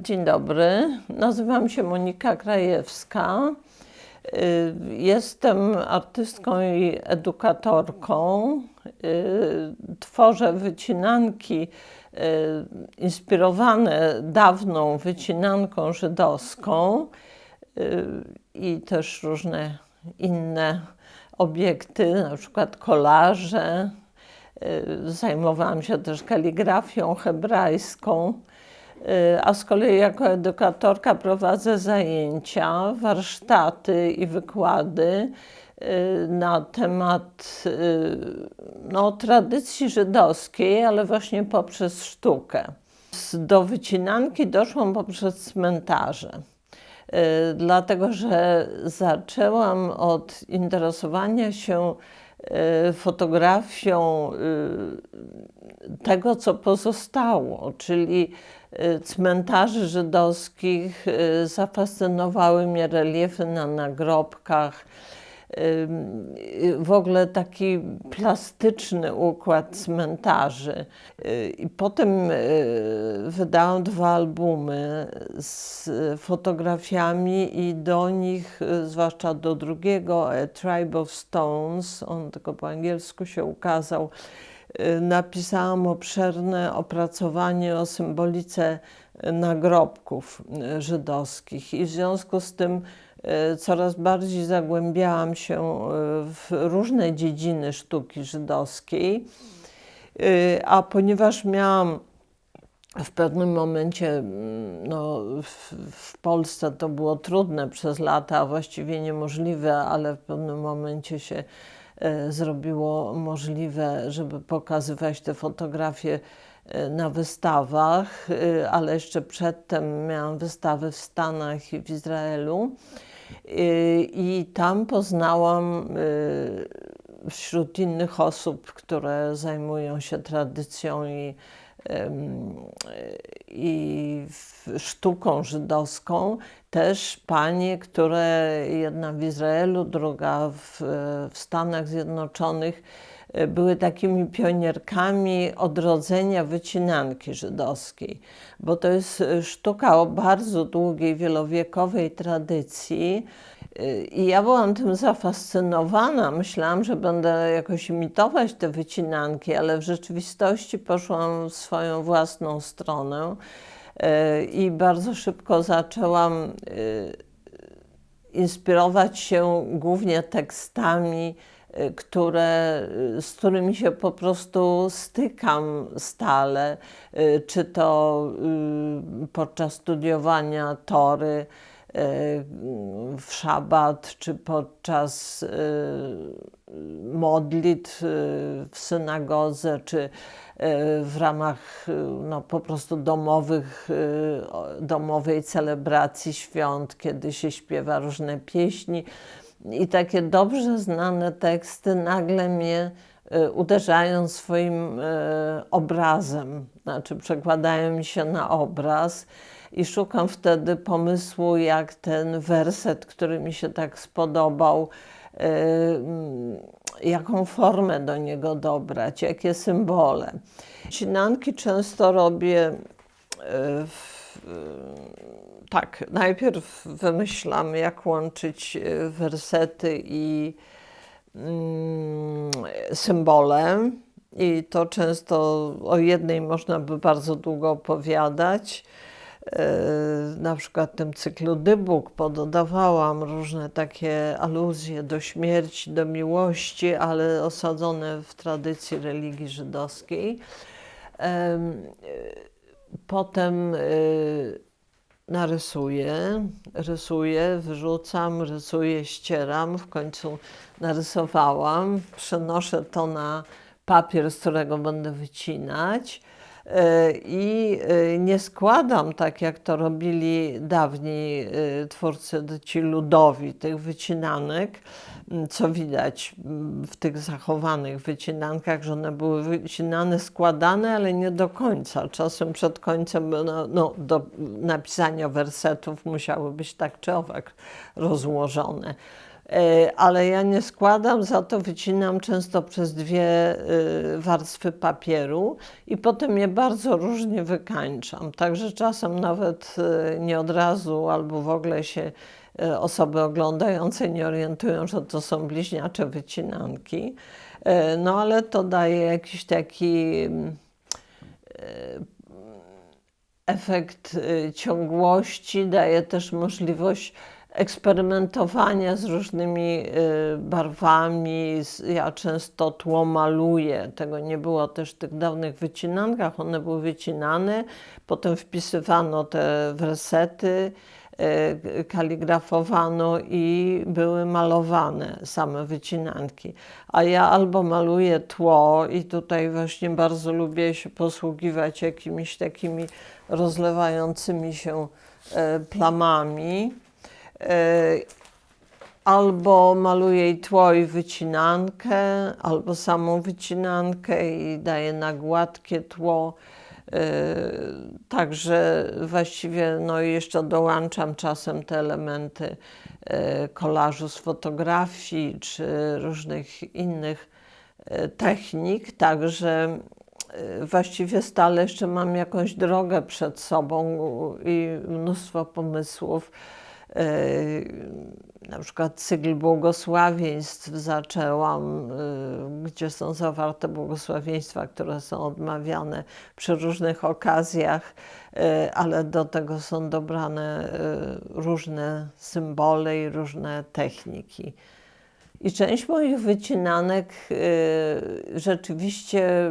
Dzień dobry, nazywam się Monika Krajewska. Y, Jestem artystką i edukatorką. Y, Tworzę wycinanki y, inspirowane dawną wycinanką żydowską i też różne inne obiekty, na przykład kolaże. Zajmowałam się też kaligrafią hebrajską. Y, A z kolei jako edukatorka prowadzę zajęcia, warsztaty i wykłady y, na temat y, no, tradycji żydowskiej, ale właśnie poprzez sztukę. Do wycinanki doszłam poprzez cmentarze. Dlatego, że zaczęłam od interesowania się fotografią y, tego, co pozostało, czyli y, cmentarzy żydowskich. y, Zafascynowały mnie reliefy na nagrobkach. W ogóle taki plastyczny układ cmentarzy. Y, I potem y, wydałam dwa albumy z fotografiami i do nich, y, zwłaszcza do drugiego, A Tribe of Stones, on tylko po angielsku się ukazał, y, napisałam obszerne opracowanie o symbolice y, nagrobków żydowskich i w związku z tym coraz bardziej zagłębiałam się y, w różne dziedziny sztuki żydowskiej, Y, a ponieważ miałam w pewnym momencie, no, w, w Polsce to było trudne przez lata, a właściwie niemożliwe, ale w pewnym momencie się e, zrobiło możliwe, żeby pokazywać te fotografie e, na wystawach, e, ale jeszcze przedtem miałam wystawy w Stanach i w Izraelu. I, tam poznałam e, wśród innych osób, które zajmują się tradycją i i sztuką żydowską też panie, które jedna w Izraelu, druga w, w Stanach Zjednoczonych były takimi pionierkami odrodzenia wycinanki żydowskiej, bo to jest e, sztuka o bardzo długiej, wielowiekowej tradycji. Y, I ja byłam tym zafascynowana. Myślałam, że będę jakoś imitować te wycinanki, ale w rzeczywistości poszłam w swoją własną stronę i bardzo szybko zaczęłam inspirować się głównie tekstami, y, które, y, z którymi się po prostu stykam stale, y, czy to podczas studiowania tory w szabat, czy podczas y, modlitw y, w synagodze, czy y, w ramach no, po prostu domowych, domowej celebracji świąt, kiedy się śpiewa różne pieśni. I takie dobrze znane teksty nagle mnie uderzają swoim obrazem, znaczy przekładają mi się na obraz i szukam wtedy pomysłu, jak ten werset, który mi się tak spodobał, y, jaką formę do niego dobrać, jakie symbole. Cinanki często robię y, w, tak, najpierw wymyślam, jak łączyć y, wersety i mm, symbole. I to często o jednej można by bardzo długo opowiadać. E, Na przykład w tym cyklu Dybuk pododawałam różne takie aluzje do śmierci, do miłości, ale osadzone w tradycji religii żydowskiej. Em, Potem y, narysuję, rysuję, wyrzucam, rysuję, ścieram. W końcu narysowałam, przenoszę to na papier, z którego będę wycinać. Y, I y, nie składam tak, jak to robili dawni y, twórcy, ci ludowi, tych wycinanek, m, co widać m, w tych zachowanych wycinankach, że one były wycinane, składane, ale nie do końca. Czasem przed końcem no, no, do napisania wersetów musiały być tak czy owak rozłożone. E, ale ja nie składam, za to wycinam często przez dwie e, warstwy papieru i potem je bardzo różnie wykańczam. Także czasem nawet e, nie od razu albo w ogóle się osoby oglądające nie orientują, że to są bliźniacze wycinanki. No ale to daje jakiś taki mm, efekt ciągłości, daje też możliwość eksperymentowania z różnymi y, barwami. Ja często tło maluję. Tego nie było też w tych dawnych wycinankach. One były wycinane, potem wpisywano te wersety, y, kaligrafowano i były malowane same wycinanki. A ja albo maluję tło i tutaj właśnie bardzo lubię się posługiwać jakimiś takimi rozlewającymi się y, plamami albo maluję jej tło i wycinankę, albo samą wycinankę i daję na gładkie tło. E, także właściwie no jeszcze dołączam czasem te elementy e, kolażu z fotografii czy różnych innych technik, także właściwie stale jeszcze mam jakąś drogę przed sobą i mnóstwo pomysłów na przykład cykl błogosławieństw zaczęłam, y, gdzie są zawarte błogosławieństwa, które są odmawiane przy różnych okazjach, y, ale do tego są dobrane różne symbole i różne techniki. I część moich wycinanek rzeczywiście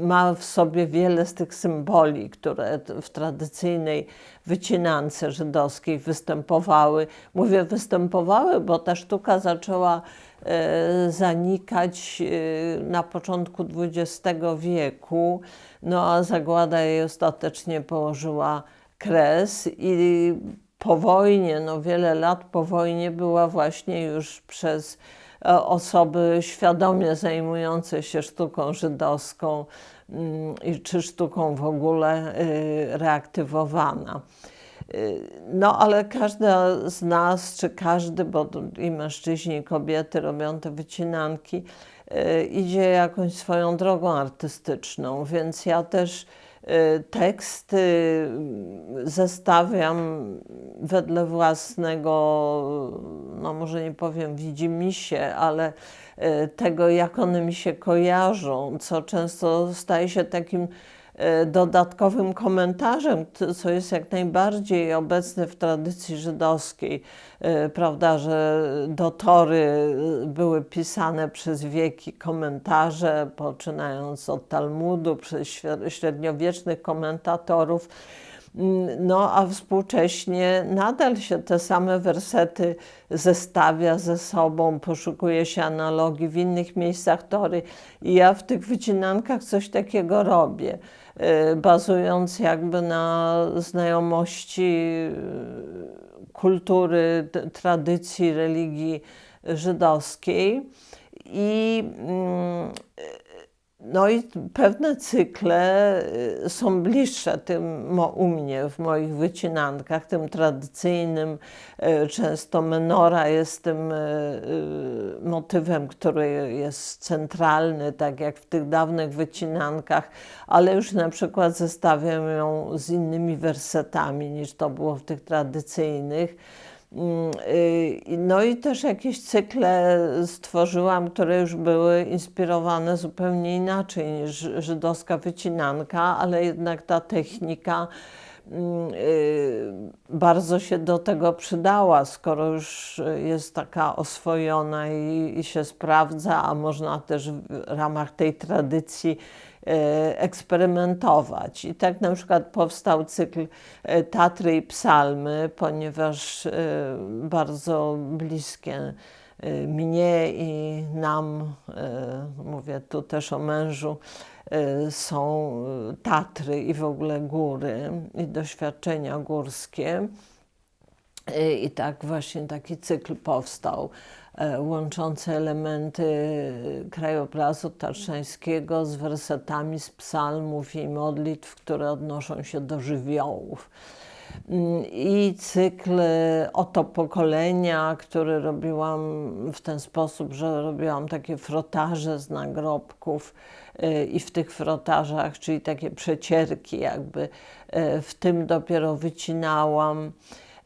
ma w sobie wiele z tych symboli, które w tradycyjnej wycinance żydowskiej występowawały. Mówię występowały, bo ta sztuka zaczęła e, zanikać e, na początku XX wieku, no a zagłada jej ostatecznie położyła kres i po wojnie, no wiele lat po wojnie była właśnie już przez osoby świadomie zajmujące się sztuką żydowską mm, czy sztuką w ogóle y, reaktywowana. Y, no, ale każda z nas, czy każdy, bo i mężczyźni, i kobiety robią te wycinanki, y, idzie jakąś swoją drogą artystyczną, więc ja też teksty zestawiam wedle własnego, no może nie powiem widzimisię, ale y, tego, jak one mi się kojarzą, co często staje się takim dodatkowym komentarzem, co jest jak najbardziej obecne w tradycji żydowskiej, e, prawda, że do Tory były pisane przez wieki komentarze, poczynając od Talmudu, przez średniowiecznych komentatorów. Mm, no, a współcześnie nadal się te same wersety zestawia ze sobą, poszukuje się analogii w innych miejscach tory. I ja w tych wycinankach coś takiego robię. Y, bazując jakby na znajomości y, kultury, tradycji, religii żydowskiej. I mm, no i pewne cykle y, są bliższe tym u mnie w moich wycinankach, tym tradycyjnym. Y, często menora jest tym y, motywem, który jest centralny, tak jak w tych dawnych wycinankach, ale już na przykład zestawiam ją z innymi wersetami niż to było w tych tradycyjnych. Mm, y, no i też jakieś cykle stworzyłam, które już były inspirowane zupełnie inaczej niż żydowska wycinanka, ale jednak ta technika mm, y, bardzo się do tego przydała, skoro już jest taka oswojona i, się sprawdza, a można też w ramach tej tradycji eksperymentować. I tak na przykład powstał cykl e, Tatry i Psalmy, ponieważ e, bardzo bliskie mnie i nam, mówię tu też o mężu, są Tatry i w ogóle góry i doświadczenia górskie. I tak właśnie taki cykl powstał. E, łączące elementy krajobrazu tarszańskiego z wersetami z psalmów i modlitw, które odnoszą się do żywiołów. Mm, I cykl Oto pokolenia, który robiłam w ten sposób, że robiłam takie frotaże z nagrobków y, i w tych frotażach, czyli takie przecierki, jakby w tym dopiero wycinałam.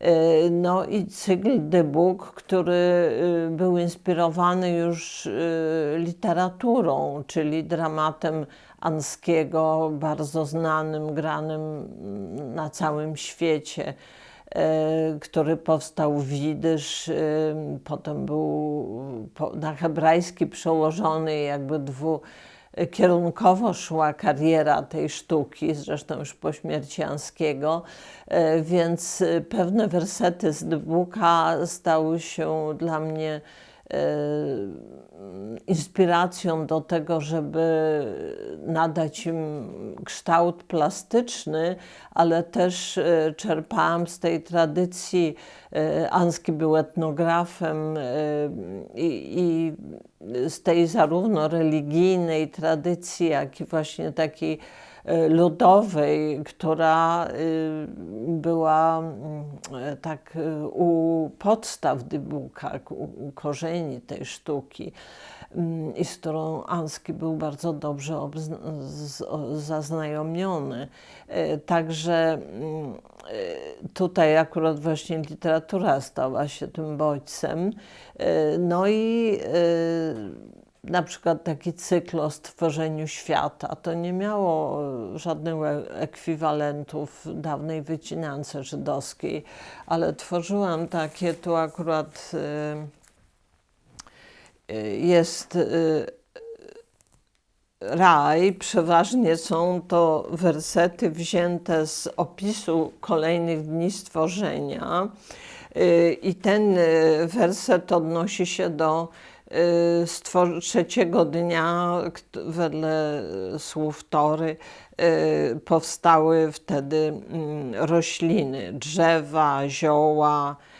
Y, No i cykl The Book, który y, był inspirowany już y, literaturą, czyli dramatem Anskiego, bardzo znanym, granym na całym świecie, który powstał w widysz, y, potem był na hebrajski przełożony, jakby dwu, kierunkowo szła kariera tej sztuki, zresztą już po śmierci Anskiego, e, więc e, pewne wersety z Dybuka stały się dla mnie inspiracją do tego, żeby nadać im kształt plastyczny, ale też e, czerpałam z tej tradycji. e, Anski był etnografem i, i z tej zarówno religijnej tradycji, jak i właśnie takiej ludowej, która y, była e, tak y, u podstaw dybuka, u, korzeni tej sztuki i z którą Anski był bardzo dobrze zaznajomiony. Także tutaj akurat właśnie literatura stała się tym bodźcem. No i na przykład taki cykl o stworzeniu świata. To nie miało e, żadnych e- ekwiwalentów w dawnej wycinance żydowskiej, ale tworzyłam takie, tu akurat e, jest raj. Przeważnie są to wersety wzięte z opisu kolejnych dni stworzenia. I ten werset odnosi się do stwor- trzeciego dnia, wedle y, słów Tory, y, powstały wtedy mm, rośliny, drzewa, zioła, Y,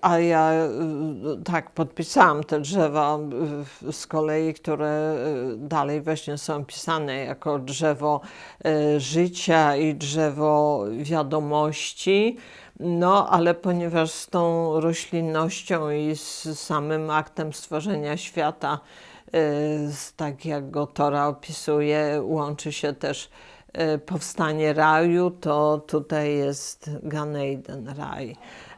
A ja y, tak podpisałam te drzewa y, z kolei, które y, dalej właśnie są pisane jako drzewo y, życia i drzewo wiadomości. No, ale ponieważ z tą roślinnością i z samym aktem stworzenia świata, y, tak jak go Tora opisuje, łączy się też y, powstanie raju, to tutaj jest Gan Eden, raj.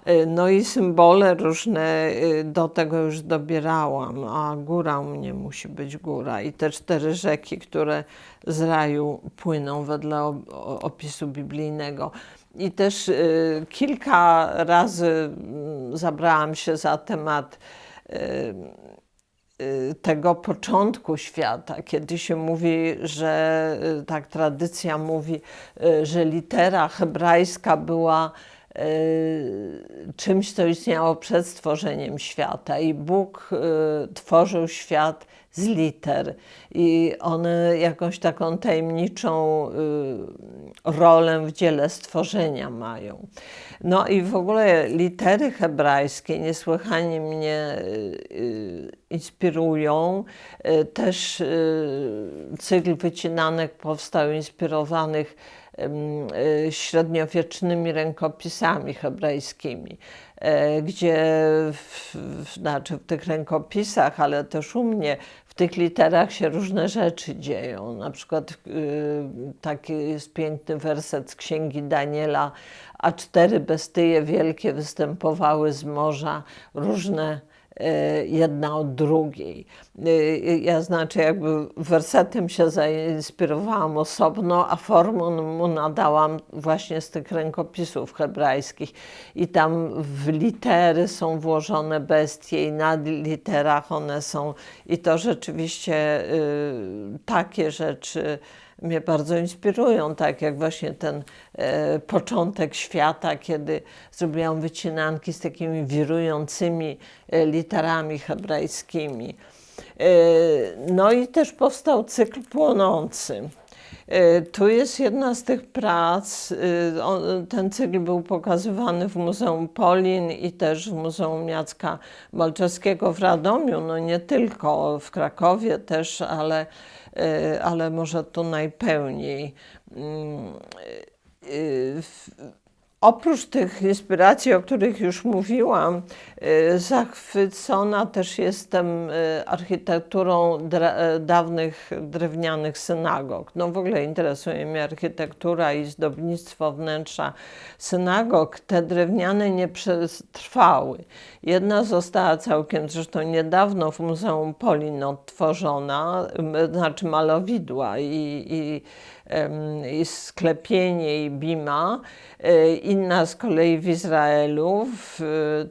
Y, No i symbole różne y, do tego już dobierałam, a góra u mnie musi być góra. I te cztery rzeki, które z raju płyną wedle opisu biblijnego. I też y, kilka razy mm, zabrałam się za temat tego początku świata, kiedy się mówi, że tak tradycja mówi, że litera hebrajska była czymś, co istniało przed stworzeniem świata i Bóg y, tworzył świat z liter i one jakąś taką tajemniczą y, rolę w dziele stworzenia mają. No i w ogóle litery hebrajskie niesłychanie mnie y, y, inspirują. Y, Też y, cykl wycinanek powstał inspirowanych y, średniowiecznymi rękopisami hebrajskimi, e, gdzie w, znaczy w tych rękopisach, ale też u mnie w tych literach się różne rzeczy dzieją. Na przykład y, taki jest piękny werset z księgi Daniela, a cztery bestyje wielkie występowały z morza, różne e, jedna od drugiej. E, Ja znaczy jakby wersetem się zainspirowałam osobno, a formę mu nadałam właśnie z tych rękopisów hebrajskich. I tam w litery są włożone bestie i na literach one są. I to rzeczywiście takie rzeczy mnie bardzo inspirują, tak jak właśnie ten e, początek świata, kiedy zrobiłam wycinanki z takimi wirującymi e, literami hebrajskimi. E, no i też powstał cykl płonący, E, Tu jest jedna z tych prac. e, on- Ten cykl był pokazywany w Muzeum Polin i też w Muzeum Jacka Malczewskiego w Radomiu. No nie tylko w Krakowie też, ale, ale może tu najpełniej. Mm, e, w- Oprócz tych inspiracji, o których już mówiłam, y, zachwycona też jestem y, architekturą e, dawnych drewnianych synagog. No w ogóle interesuje mnie architektura i zdobnictwo wnętrza synagog. Te drewniane nie przetrwały. Jedna została całkiem zresztą niedawno w Muzeum Polin odtworzona, m, znaczy malowidła i, i sklepienie i bima. E, Inna z kolei w Izraelu, w e,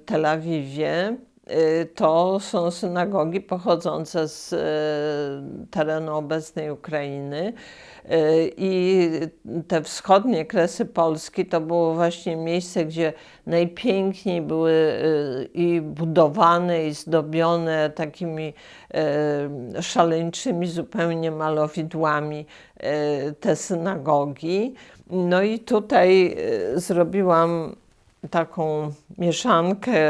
Tel Awiwie. E, To są synagogi pochodzące z terenu obecnej Ukrainy. E, I te wschodnie kresy Polski to było właśnie miejsce, gdzie najpiękniej były e, i budowane, i zdobione takimi e, szaleńczymi zupełnie malowidłami te synagogi. No i tutaj zrobiłam taką mieszankę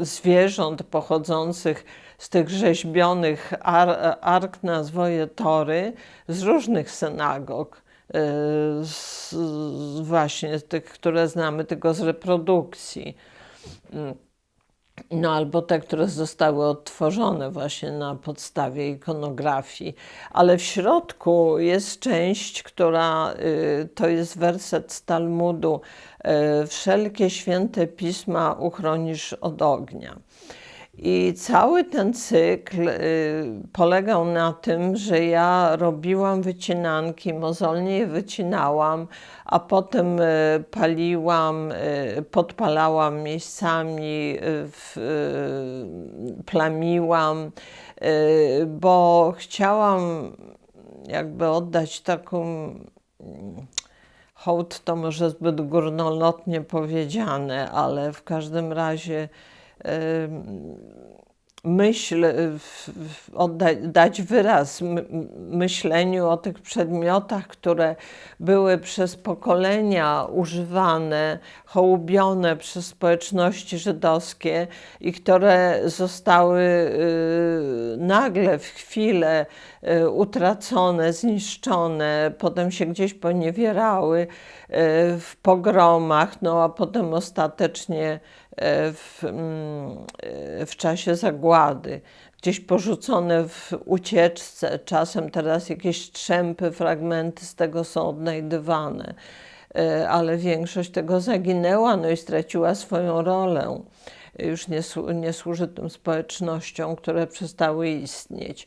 zwierząt pochodzących z tych rzeźbionych ar, ark na zwoje tory z różnych synagog. e, Z, z właśnie z tych, które znamy tylko z reprodukcji. Mm. No albo te, które zostały odtworzone właśnie na podstawie ikonografii. Ale w środku jest część, która y, to jest werset z Talmudu. y, Wszelkie święte pisma uchronisz od ognia. I cały ten cykl y, polegał na tym, że ja robiłam wycinanki, mozolnie je wycinałam, a potem y, paliłam, y, podpalałam miejscami, plamiłam, bo chciałam jakby oddać taką hołd to może zbyt górnolotnie powiedziane, ale w każdym razie myśl, odda, dać wyraz myśleniu o tych przedmiotach, które były przez pokolenia używane, hołubione przez społeczności żydowskie i które zostały y, nagle w chwilę y, utracone, zniszczone, potem się gdzieś poniewierały y, w pogromach, no a potem ostatecznie y, w, mm, y, w czasie zagłady. Gdzieś porzucone w ucieczce, czasem teraz jakieś trzępy, fragmenty z tego są odnajdywane, Y, ale większość tego zaginęła, no i straciła swoją rolę już nie, nie służy tym społecznościom, które przestały istnieć.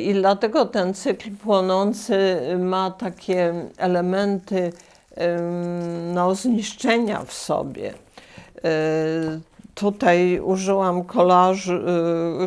I dlatego ten cykl płonący ma takie elementy no, zniszczenia w sobie. Y, Tutaj użyłam kolażu,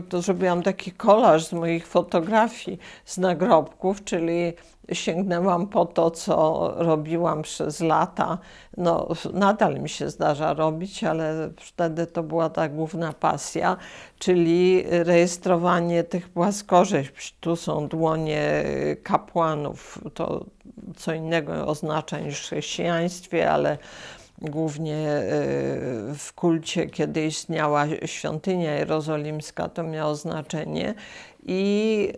to zrobiłam taki kolaż z moich fotografii z nagrobków, czyli sięgnęłam po to, co robiłam przez lata. No, nadal mi się zdarza robić, ale wtedy to była ta główna pasja, czyli rejestrowanie tych płaskorzeźb. Tu są dłonie kapłanów. To co innego oznacza niż w chrześcijaństwie, ale głównie y, w kulcie, kiedy istniała świątynia jerozolimska, to miało znaczenie. I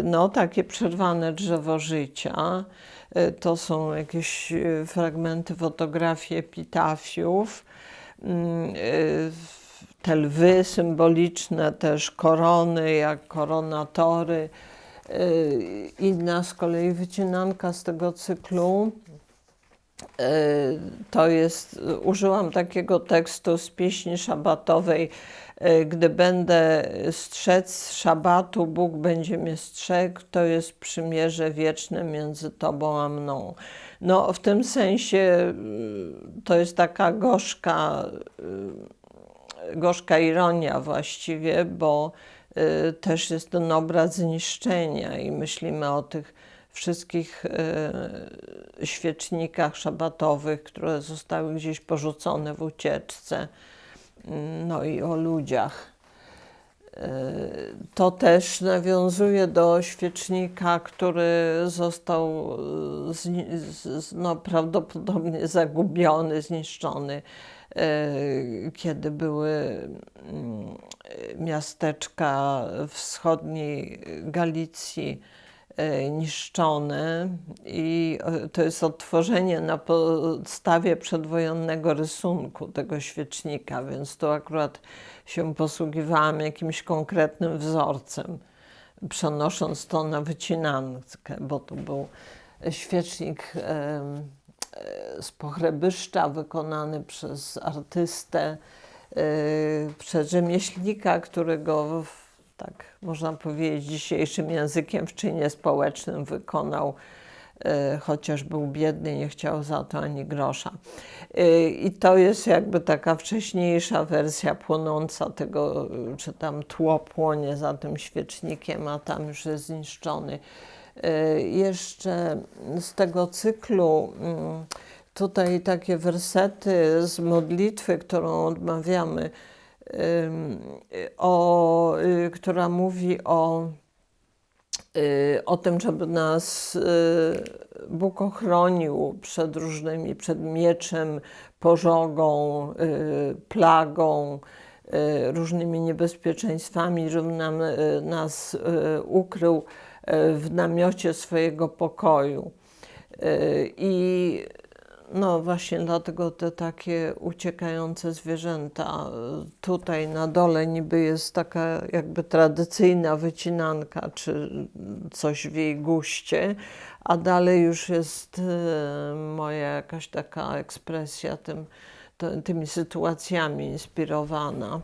y, no, takie przerwane drzewo życia. Y, To są jakieś fragmenty fotografii epitafiów. Mm, Te lwy symboliczne, też korony, jak koronatory. Inna z kolei wycinanka z tego cyklu to jest, użyłam takiego tekstu z pieśni szabatowej. e, Gdy będę strzec szabatu, Bóg będzie mnie strzegł, to jest przymierze wieczne między Tobą a mną. No, w tym sensie y, to jest taka gorzka, y, gorzka ironia właściwie, bo y, też jest ten obraz zniszczenia i myślimy o tych wszystkich y, świecznikach szabatowych, które zostały gdzieś porzucone w ucieczce, no i o ludziach. To też nawiązuje do świecznika, który został e, no, prawdopodobnie zagubiony, zniszczony, e, kiedy były mm, miasteczka wschodniej Galicji e, niszczone i e, to jest odtworzenie na podstawie przedwojennego rysunku tego świecznika, więc tu akurat się posługiwałam jakimś konkretnym wzorcem, przenosząc to na wycinankę, bo to był świecznik e, z pochrebyszcza wykonany przez artystę, przez rzemieślnika, którego w, tak można powiedzieć dzisiejszym językiem w czynie społecznym wykonał, e, chociaż był biedny, nie chciał za to ani grosza. E, I to jest jakby taka wcześniejsza wersja płonąca tego, czy tam tło płonie za tym świecznikiem, a tam już jest zniszczony. E, Jeszcze z tego cyklu mm, tutaj takie wersety z modlitwy, którą odmawiamy, o, y, która mówi o, y, o tym, żeby nas y, Bóg ochronił przed różnymi, przed mieczem, pożogą, plagą, różnymi niebezpieczeństwami, żeby nam, nas ukrył w namiocie swojego pokoju. I no właśnie dlatego te takie uciekające zwierzęta. Y, Tutaj na dole niby jest taka jakby tradycyjna wycinanka, czy coś w jej guście, a dalej już jest y, moja jakaś taka ekspresja tym, tymi sytuacjami inspirowana.